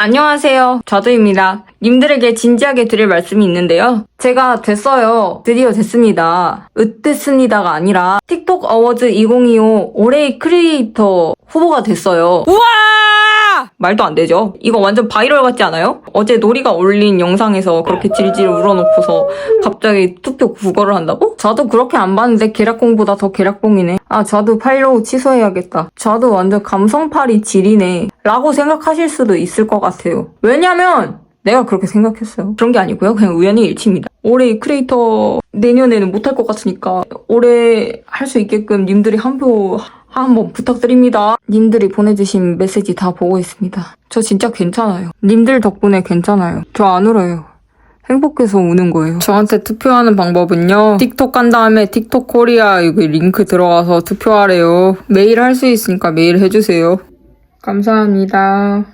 안녕하세요. 저도입니다. 님들에게 진지하게 드릴 말씀이 있는데요. 제가 됐어요. 드디어 됐습니다. 으됐습니다가 아니라 틱톡 어워즈 2025 올해의 크리에이터 후보가 됐어요. 우와! 말도 안 되죠. 이거 완전 바이럴 같지 않아요? 어제 노리가 올린 영상에서 그렇게 질질 울어놓고서 갑자기 투표 국어를 한다고? 저도 그렇게 안 봤는데 계략공보다 더 계략공이네. 아, 저도 팔로우 취소해야겠다. 저도 완전 감성팔이 질이네. 라고 생각하실 수도 있을 것 같아요. 왜냐면 내가 그렇게 생각했어요. 그런 게 아니고요. 그냥 우연히 일치입니다. 올해 크리에이터 내년에는 못할 것 같으니까 올해 할 수 있게끔 님들이 한 표 한번 부탁드립니다. 님들이 보내주신 메시지 다 보고 있습니다. 저 진짜 괜찮아요. 님들 덕분에 괜찮아요. 저 안 울어요. 행복해서 우는 거예요. 저한테 투표하는 방법은요. 틱톡 간 다음에 틱톡 코리아 여기 링크 들어가서 투표하래요. 메일 할 수 있으니까 메일 해주세요. 감사합니다.